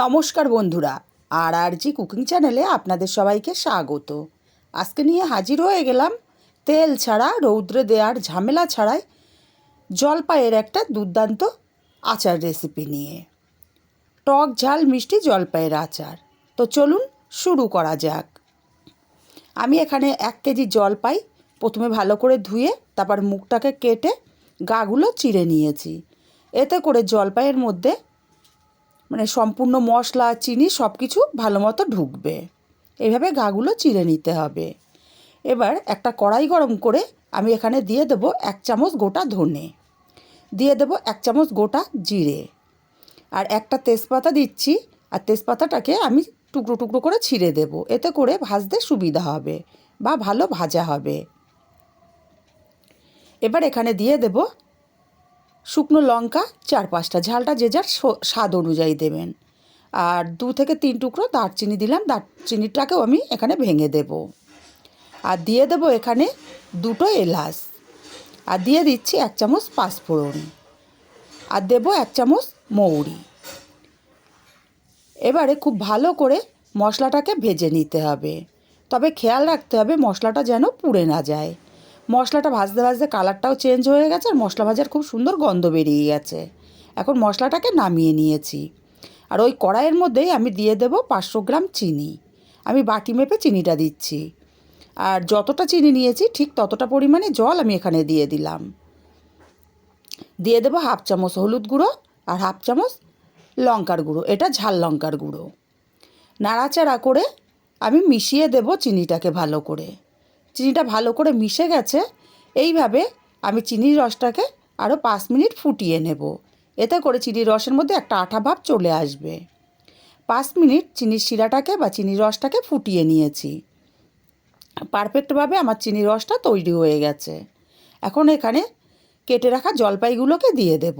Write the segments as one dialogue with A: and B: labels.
A: নমস্কার বন্ধুরা আর আর জি কুকিং চ্যানেলে আপনাদের সবাইকে স্বাগত। আজকে নিয়ে হাজির হয়ে গেলাম, তেল ছাড়া রৌদ্রে দেওয়ার ঝামেলা ছাড়াই জলপাইয়ের একটা দুর্দান্ত আচার রেসিপি নিয়ে। টক, ঝাল, মিষ্টি জলপাইয়ের আচার। তো চলুন শুরু করা যাক। আমি এখানে এক কেজি জলপাই প্রথমে ভালো করে ধুয়ে, তারপর মুখটাকে কেটে, গাগুলো চিড়ে নিয়েছি। এতে করে জলপাইয়ের মধ্যে মানে সম্পূর্ণ মশলা, চিনি সব কিছু ভালো মতো ঢুকবে। এইভাবে গাগুলো চিড়ে নিতে হবে। এবার একটা কড়াই গরম করে আমি এখানে দিয়ে দেবো এক চামচ গোটা ধনে। দিয়ে দেবো এক চামচ গোটা জিরে। আর একটা তেজপাতা দিচ্ছি, আর তেজপাতাটাকে আমি টুকরো টুকরো করে ছিঁড়ে দেবো। এতে করে ভাজতে সুবিধা হবে বা ভালো ভাজা হবে। এবার এখানে দিয়ে দেবো শুকনো লঙ্কা চার পাঁচটা, ঝালটা যে যার স্বাদ অনুযায়ী দেবেন। আর দু থেকে তিন টুকরো দারচিনি দিলাম, দারচিনিটাকেও আমি এখানে ভেঙে দেব। আর দিয়ে দেবো এখানে দুটো এলাচ। আর দিয়ে দিচ্ছি এক চামচ পাঁচফোড়ন। আর দেবো এক চামচ মৌরি। এবারে খুব ভালো করে মশলাটাকে ভেজে নিতে হবে। তবে খেয়াল রাখতে হবে মশলাটা যেন পুড়ে না যায়। মশলাটা ভাজতে ভাজতে কালারটাও চেঞ্জ হয়ে গেছে আর মশলা ভাজার খুব সুন্দর গন্ধ বেরিয়ে গেছে। এখন মশলাটাকে নামিয়ে নিয়েছি। আর ওই কড়াইয়ের মধ্যেই আমি দিয়ে দেবো পাঁচশো গ্রাম চিনি। আমি বাটি মেপে চিনিটা দিচ্ছি। আর যতটা চিনি নিয়েছি ঠিক ততটা পরিমাণে জল আমি এখানে দিয়ে দিলাম। দিয়ে দেবো হাফ চামচ হলুদ গুঁড়ো আর হাফ চামচ লঙ্কার গুঁড়ো, এটা ঝাল লঙ্কার গুঁড়ো। নাড়াচাড়া করে আমি মিশিয়ে দেব চিনিটাকে ভালো করে। চিনিটা ভালো করে মিশে গেছে, এইভাবে আমি চিনির রসটাকে আরও পাঁচ মিনিট ফুটিয়ে নেব। এতে করে চিনির রসের মধ্যে একটা আঠা ভাব চলে আসবে। পাঁচ মিনিট চিনির শিরাটাকে বা চিনির রসটাকে ফুটিয়ে নিয়েছি। পারফেক্টভাবে আমার চিনির রসটা তৈরি হয়ে গেছে। এখন এখানে কেটে রাখা জলপাইগুলোকে দিয়ে দেব।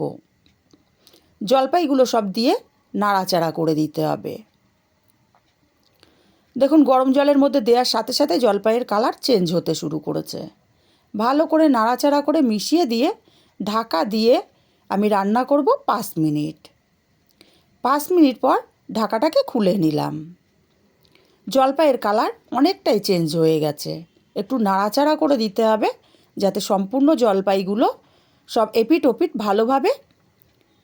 A: জলপাইগুলো সব দিয়ে নাড়াচাড়া করে দিতে হবে। দেখুন, গরম জলের মধ্যে দেওয়ার সাথে সাথে জলপাইয়ের কালার চেঞ্জ হতে শুরু করেছে। ভালো করে নাড়াচাড়া করে মিশিয়ে দিয়ে, ঢাকা দিয়ে আমি রান্না করব পাঁচ মিনিট। পাঁচ মিনিট পর ঢাকাটাকে খুলে নিলাম। জলপাইয়ের কালার অনেকটাই চেঞ্জ হয়ে গেছে। একটু নাড়াচাড়া করে দিতে হবে, যাতে সম্পূর্ণ জলপাইগুলো সব এপিট ওপিট ভালোভাবে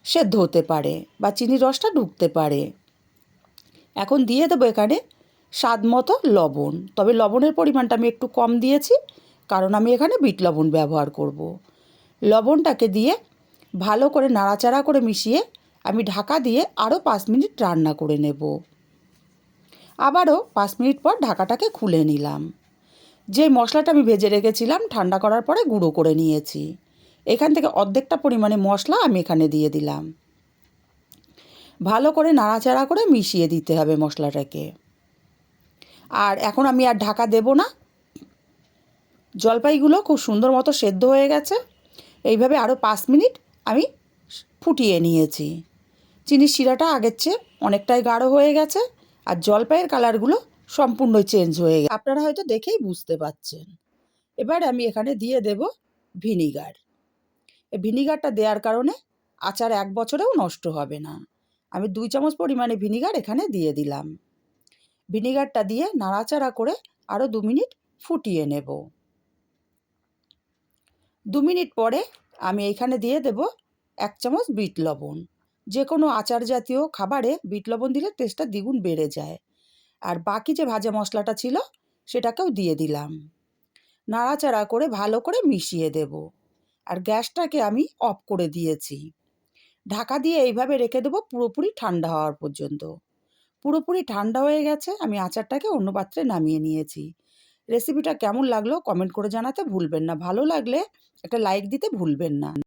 A: সেদ্ধ হতে পারে বা চিনির রসটা ঢুকতে পারে। এখন দিয়ে দেবো এখানে স্বাদ মতো লবণ। তবে লবণের পরিমাণটা আমি একটু কম দিয়েছি, কারণ আমি এখানে বিট লবণ ব্যবহার করব। লবণটাকে দিয়ে ভালো করে নাড়াচাড়া করে মিশিয়ে আমি ঢাকা দিয়ে আরও পাঁচ মিনিট রান্না করে নেব। আবারও পাঁচ মিনিট পর ঢাকাটাকে খুলে নিলাম। যে মশলাটা আমি ভেজে রেখেছিলাম, ঠান্ডা করার পরে গুঁড়ো করে নিয়েছি। এখান থেকে অর্ধেকটা পরিমাণে মশলা আমি এখানে দিয়ে দিলাম। ভালো করে নাড়াচাড়া করে মিশিয়ে দিতে হবে মশলাটাকে। আর এখন আমি আর ঢাকা দেব না। জলপাইগুলো খুব সুন্দর মতো সেদ্ধ হয়ে গেছে। এইভাবে আরও পাঁচ মিনিট আমি ফুটিয়ে নিয়েছি। চিনির শিরাটা আগের চেয়ে অনেকটাই গাঢ় হয়ে গেছে আর জলপাইয়ের কালারগুলো সম্পূর্ণই চেঞ্জ হয়ে গেছে। আপনারা হয়তো দেখেই বুঝতে পাচ্ছেন। এবার আমি এখানে দিয়ে দেব ভিনিগার। এই ভিনিগারটা দেওয়ার কারণে আচার এক বছরেও নষ্ট হবে না। আমি দুই চামচ পরিমাণে ভিনিগার এখানে দিয়ে দিলাম। ভিনিগারটা দিয়ে নাড়াচাড়া করে আরও দু মিনিট ফুটিয়ে নেব। দু মিনিট পরে আমি এইখানে দিয়ে দেব এক চামচ বিট লবণ। যে কোনো আচার জাতীয় খাবারে বিট লবণ দিলে টেস্টটা দ্বিগুণ বেড়ে যায়। আর বাকি যে ভাজা মশলাটা ছিল, সেটাকেও দিয়ে দিলাম। নাড়াচাড়া করে ভালো করে মিশিয়ে দেব। আর গ্যাসটাকে আমি অফ করে দিয়েছি। ঢাকা দিয়ে এইভাবে রেখে দেবো পুরোপুরি ঠান্ডা হওয়ার পর্যন্ত। পুরোপুরি ঠান্ডা হয়ে গেছে, আমি আচারটাকে অন্য পাত্রে নামিয়ে নিয়েছি। রেসিপিটা কেমন লাগল কমেন্ট করে জানাতে ভুলবেন না। ভালো লাগলে একটা লাইক দিতে ভুলবেন না।